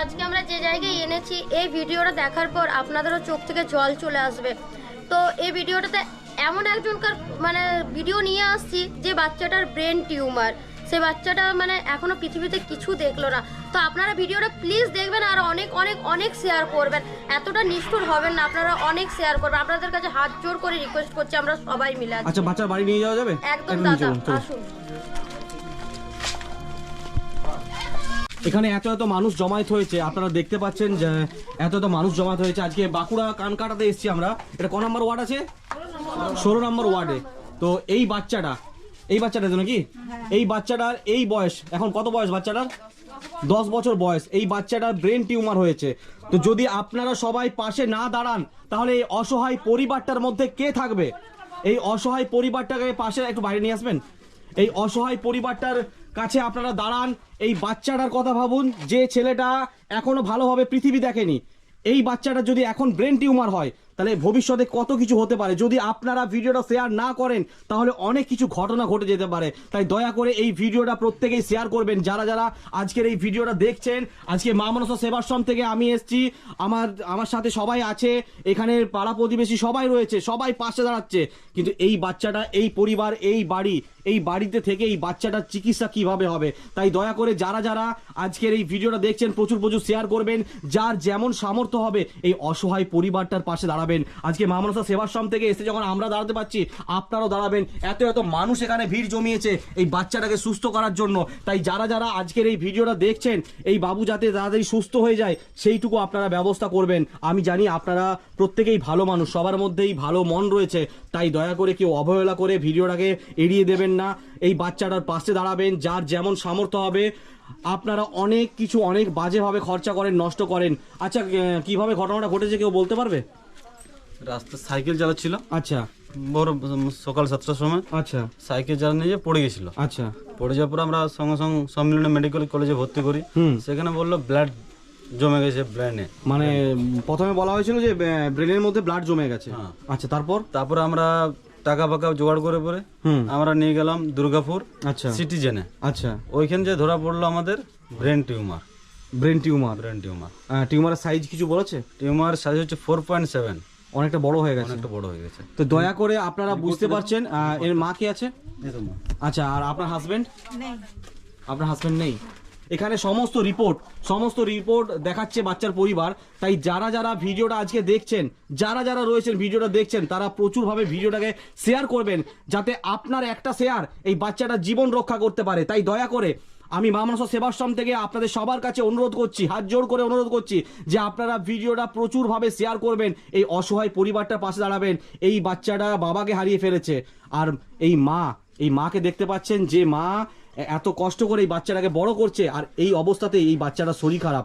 আজকে আমরা যে জায়গায় এনেছি এই ভিডিওটা দেখার পর আপনাদেরও চোখ থেকে জল চলে আসবে। তো এই ভিডিওটাতে এমন একজনকার মানে ভিডিও নিয়ে আসছি যে বাচ্চাটার ব্রেন টিউমার সে বাচ্চাটা মানে এখনও পৃথিবীতে কিছু দেখল না। তো আপনারা ভিডিওটা প্লিজ দেখবেন আর অনেক অনেক অনেক শেয়ার করবেন। এতটা নিষ্ঠুর হবেন না আপনারা অনেক শেয়ার করবেন। আপনাদের কাছে হাত জোর করে রিকোয়েস্ট করছি আমরা সবাই মিলে। আচ্ছা বাচ্চার বাড়ি নিয়ে যাওয়া যাবে? একদম দাদা। আসুন। এখানে এত এত মানুষ জমায়েত হয়েছে, আপনারা দেখতে পাচ্ছেন যে এত এত মানুষ জমায়েত হয়েছে। আজকে বাঁকুড়া কানকাটাতে এসেছি আমরা। এটা ক নম্বর ওয়ার্ড আছে? ষোলো নম্বর ওয়ার্ডে তো এই বাচ্চাটা এই বাচ্চাটা তো নাকি? এই বাচ্চাটার এই বয়স, এখন কত বয়স বাচ্চাটার? দশ বছর বয়স। এই বাচ্চাটার ব্রেন টিউমার হয়েছে। তো যদি আপনারা সবাই পাশে না দাঁড়ান, তাহলে এই অসহায় পরিবারটার মধ্যে কে থাকবে? এই অসহায় পরিবারটাকে পাশে একটু বাইরে নিয়ে আসবেন? এই অসহায় পরিবারটার কাছে আপনারা দাঁড়ান, এই বাচ্চাটার কথা ভাবুন, যে ছেলেটা এখনও ভালোভাবে পৃথিবী দেখেনি। এই বাচ্চাটা যদি এখন ব্রেন টিউমার হয়, তাহলে ভবিষ্যতে কত কিছু হতে পারে? যদি আপনারা ভিডিওটা শেয়ার না করেন, তাহলে অনেক কিছু ঘটনা ঘটে যেতে পারে। তাই দয়া করে এই ভিডিওটা প্রত্যেকেই শেয়ার করবেন। যারা যারা আজকের এই ভিডিওটা দেখছেন, আজকে মা মনসা সেবাশ্রম থেকে আমি এসেছি। আমার আমার সাথে সবাই আছে, এখানে পাড়া প্রতিবেশী সবাই রয়েছে, সবাই পাশে দাঁড়াচ্ছে। কিন্তু এই বাচ্চাটা, এই পরিবার, এই বাড়ি এই বাড়িতে থেকে এই বাচ্চাটার চিকিৎসা কীভাবে হবে? তাই দয়া করে যারা যারা আজকের এই ভিডিওটা দেখছেন, প্রচুর প্রচুর শেয়ার করবেন, যার যেমন সামর্থ্য হবে এই অসহায় পরিবারটার পাশে দাঁড়াবেন। আজকে মামনসা সেবাশ্রম থেকে এসে যখন আমরা দাঁড়াতে পারছি, আপনারাও দাঁড়াবেন। এত এত মানুষ এখানে ভিড় জমিয়েছে এই বাচ্চাটাকে সুস্থ করার জন্য। তাই যারা যারা আজকের এই ভিডিওটা দেখছেন, এই বাবু যাতে তাড়াতাড়ি সুস্থ হয়ে যায়, সেইটুকু আপনারা ব্যবস্থা করবেন। আমি জানি আপনারা প্রত্যেকেই ভালো মানুষ, সবার মধ্যেই ভালো মন রয়েছে। তাই দয়া করে কেউ অবহেলা করে ভিডিওটাকে এড়িয়ে দেবেন না। এই বাচ্চাটার পাশে দাঁড়াবেন যার যেমন সামর্থ্য হবে। আপনারা অনেক কিছু অনেক বাজেভাবে খরচা করেন নষ্ট করেন। আচ্ছা কীভাবে ঘটনাটা ঘটেছে কেউ বলতে পারবে? রাস্তা সাইকেল চালাচ্ছিল। আচ্ছা। ভোর সকাল সাতটার সময়। আচ্ছা। সাইকেল চালানো নিয়ে পড়ে গেছিল। আচ্ছা। পড়ে যাওয়ার পর আমরা সঙ্গে সঙ্গে সম্মিলনী মেডিকেল কলেজে ভর্তি করি। সেখানে বলল ব্লাড জমে গেছে ব্রেনে মানে প্রথমে বলা হয়েছিল যে ব্রেনের মধ্যে ব্লাড জমে গেছে। হ্যাঁ। আচ্ছা তারপর? তারপরে আমরা টাকা ফাকা জোগাড় করে পরে হুম। আমরা নিয়ে গেলাম দুর্গাপুর আচ্ছা। সিটিজেনে। আচ্ছা। ওইখানে যে ধরা পড়ল আমাদের brain tumour. Brain tumour. Brain tumour. টিউমারের সাইজ কিছু বলেছে? টিউমার সাইজ হচ্ছে ফোর পয়েন্ট সেভেন অনেকটা বড় হয়ে গেছে। অনেকটা বড় হয়ে গেছে। তো দয়া করে আপনারা বুঝতে পারছেন এর মা কি আছে? আচ্ছা আর আপনার হাজবেন্ড আপনার হাজবেন্ড নেই? এখানে সমস্ত রিপোর্ট সমস্ত রিপোর্ট দেখাচ্ছে বাচ্চার পরিবার। তাই যারা যারা ভিডিওটা আজকে দেখছেন, যারা যারা রয়েছেন ভিডিওটা দেখছেন, তারা প্রচুরভাবে ভিডিওটাকে শেয়ার করবেন, যাতে আপনার একটা শেয়ার এই বাচ্চাটার জীবন রক্ষা করতে পারে। তাই দয়া করে আমি মামানস সেবাশ্রম থেকে আপনাদের সবার কাছে অনুরোধ করছি, হাত জোর করে অনুরোধ করছি যে আপনারা ভিডিওটা প্রচুরভাবে শেয়ার করবেন, এই অসহায় পরিবারটার পাশে দাঁড়াবেন, এই বাচ্চাটা বাবাকে হারিয়ে ফেলেছে। আর এই মা, এই মাকে দেখতে পাচ্ছেন যে মা এত কষ্ট করে এই বাচ্চাটাকে বড় করছে, আর এই অবস্থাতে এই বাচ্চাটা শরীর খারাপ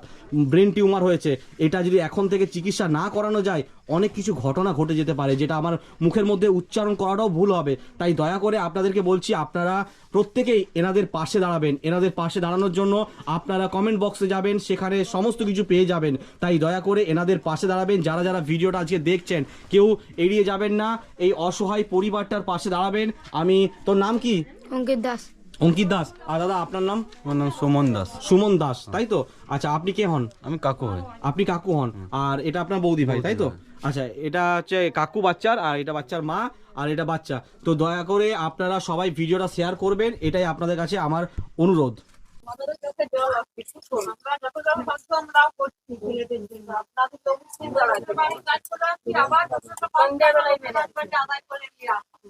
ব্রেন টিউমার হয়েছে। এটা যদি এখন থেকে চিকিৎসা না করানো যায়, অনেক কিছু ঘটনা ঘটে যেতে পারে, যেটা আমার মুখের মধ্যে উচ্চারণ করাটাও ভুল হবে। তাই দয়া করে আপনাদেরকে বলছি, আপনারা প্রত্যেকেই এনাদের পাশে দাঁড়াবেন। এনাদের পাশে দাঁড়ানোর জন্য আপনারা কমেন্ট বক্সে যাবেন, সেখানে সমস্ত কিছু পেয়ে যাবেন। তাই দয়া করে এনাদের পাশে দাঁড়াবেন। যারা যারা ভিডিওটা আজকে দেখছেন, কেউ এড়িয়ে যাবেন না, এই অসহায় পরিবারটার পাশে দাঁড়াবেন। আমি, তোর নাম কি? অঙ্কিত দাস। অঙ্কিত দাস। আর দাদা আপনার নাম? আমার নাম সুমন দাস। সুমন দাস তাই তো? আচ্ছা আপনি কে হন? আমি কাকু হই। আপনি কাকু হন। আর এটা আপনার বৌদি ভাই তাই তো? আচ্ছা এটা হচ্ছে কাকু বাচ্চার আর এটা বাচ্চার মা আর এটা বাচ্চা। তো দয়া করে আপনারা সবাই ভিডিওটা শেয়ার করবেন এটাই আপনাদের কাছে আমার অনুরোধ। আমরা যতজন পারছ আমরাও করছি ছেলেদের জন্য। আপনাদের তো অবশ্যই জল আসবে। সন্ধ্যাবেলায় ম্যানেজমেন্ট আদায় করে নিয়ে আসব।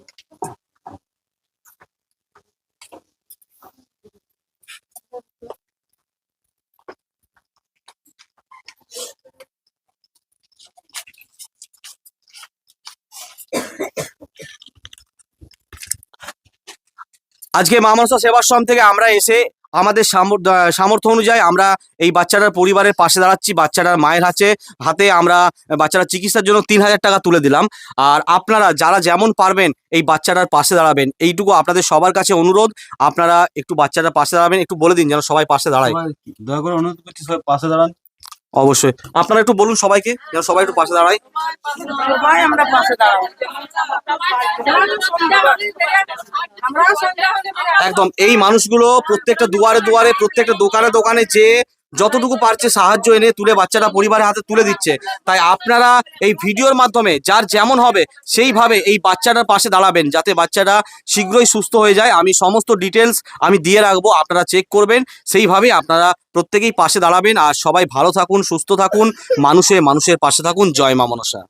আজকে মা মামাসা সেবাশ্রম থেকে আমরা এসে আমাদের সামর্থ্য অনুযায়ী আমরা এই বাচ্চাটার পরিবারের পাশে দাঁড়াচ্ছি, বাচ্চাটার মায়ের হাতে হাতে আমরা বাচ্চাটার চিকিৎসার জন্য তিন হাজার টাকা তুলে দিলাম। আর আপনারা যারা যেমন পারবেন এই বাচ্চাটার পাশে দাঁড়াবেন। এইটুকু আপনাদের সবার কাছে অনুরোধ। আপনারা একটু বাচ্চাটার পাশে দাঁড়াবেন, একটু বলে দিন যেন সবাই পাশে দাঁড়ায়। দয়া করে অনুরোধ করছি, সবাই পাশে দাঁড়ান। অবশ্যই। আপনারা একটু বলুন সবাইকে যেন সবাই একটু পাশে দাঁড়ায়। সবাই আমরা পাশে দাঁড়াবো। একদম এই মানুষগুলো প্রত্যেকটা দুয়ারে দুয়ারে প্রত্যেকটা দোকানে দোকানে যে যতটুকু পারছে সাহায্য এনে তুলে বাচ্চাটা পরিবারের হাতে তুলে দিচ্ছে। তাই আপনারা এই ভিডিওর মাধ্যমে যার যেমন হবে সেইভাবে এই বাচ্চাটার পাশে দাঁড়াবেন যাতে বাচ্চাটা শীঘ্রই সুস্থ হয়ে যায়। আমি সমস্ত ডিটেলস আমি দিয়ে রাখব, আপনারা চেক করবেন। সেইভাবেই আপনারা প্রত্যেকেই পাশে দাঁড়াবেন। আর সবাই ভালো থাকুন, সুস্থ থাকুন, মানুষে মানুষের পাশে থাকুন। জয় মা মনসা।